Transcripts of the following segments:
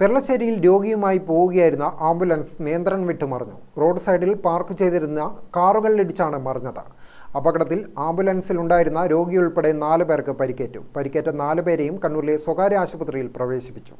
പെർളശ്ശേരിയിൽ രോഗിയുമായി പോവുകയായിരുന്ന ആംബുലൻസ് നിയന്ത്രണം വിട്ടു മറിഞ്ഞു. റോഡ് സൈഡിൽ പാർക്ക് ചെയ്തിരുന്ന കാറുകളിലിടിച്ചാണ് മറിഞ്ഞത്. അപകടത്തിൽ ആംബുലൻസിലുണ്ടായിരുന്ന രോഗിയുൾപ്പെടെ നാല് പേർക്ക് പരിക്കേറ്റു. പരിക്കേറ്റ നാല് പേരെയും കണ്ണൂരിലെ സ്വകാര്യ ആശുപത്രിയിൽ പ്രവേശിപ്പിച്ചു.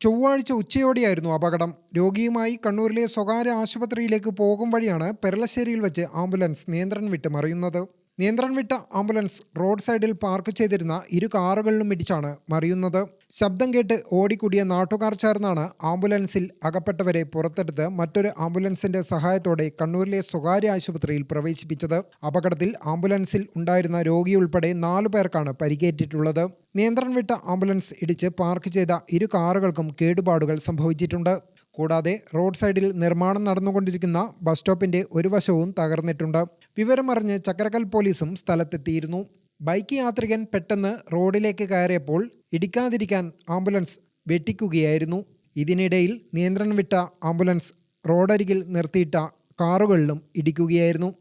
ചൊവ്വാഴ്ച ഉച്ചയോടെയായിരുന്നു അപകടം. രോഗിയുമായി കണ്ണൂരിലെ സ്വകാര്യ ആശുപത്രിയിലേക്ക് പോകും വഴിയാണ് പെരളശ്ശേരിയിൽ വെച്ച് ആംബുലൻസ് നിയന്ത്രണം വിട്ട് മറിയുന്നത്. നിയന്ത്രണം വിട്ട ആംബുലൻസ് റോഡ് സൈഡിൽ പാർക്ക് ചെയ്തിരുന്ന ഇരു കാറുകളിലും ഇടിച്ചാണ് മറിയുന്നത്. ശബ്ദം കേട്ട് ഓടിക്കൂടിയ നാട്ടുകാർ ചേർന്നാണ് ആംബുലൻസിൽ അകപ്പെട്ടവരെ പുറത്തെടുത്ത് മറ്റൊരു ആംബുലൻസിന്റെ സഹായത്തോടെ കണ്ണൂരിലെ സ്വകാര്യ ആശുപത്രിയിൽ പ്രവേശിപ്പിച്ചത്. അപകടത്തിൽ ആംബുലൻസിൽ ഉണ്ടായിരുന്ന രോഗിയുൾപ്പെടെ നാലു പേർക്കാണ് പരിക്കേറ്റിട്ടുള്ളത്. നിയന്ത്രണം വിട്ട ആംബുലൻസ് ഇടിച്ച് പാർക്ക് ചെയ്ത ഇരു കാറുകൾക്കും കേടുപാടുകൾ സംഭവിച്ചിട്ടുണ്ട്. കൂടാതെ റോഡ് സൈഡിൽ നിർമ്മാണം നടന്നുകൊണ്ടിരിക്കുന്ന ബസ് സ്റ്റോപ്പിന്റെ ഒരു വശവും തകർന്നിട്ടുണ്ട്. വിവരമറിഞ്ഞ് ചക്രക്കൽ പോലീസും സ്ഥലത്തെത്തിയിരുന്നു. ബൈക്ക് യാത്രികൻ പെട്ടെന്ന് റോഡിലേക്ക് കയറിയപ്പോൾ ഇടിക്കാതിരിക്കാൻ ആംബുലൻസ് വെട്ടിക്കുകയായിരുന്നു. ഇതിനിടയിൽ നിയന്ത്രണം വിട്ട ആംബുലൻസ് റോഡരികിൽ നിർത്തിയിട്ട കാറുകളിലും ഇടിക്കുകയായിരുന്നു.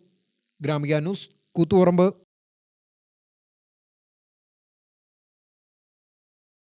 ഗ്രാമിക ന്യൂസ് കൂത്തുപറമ്പ്.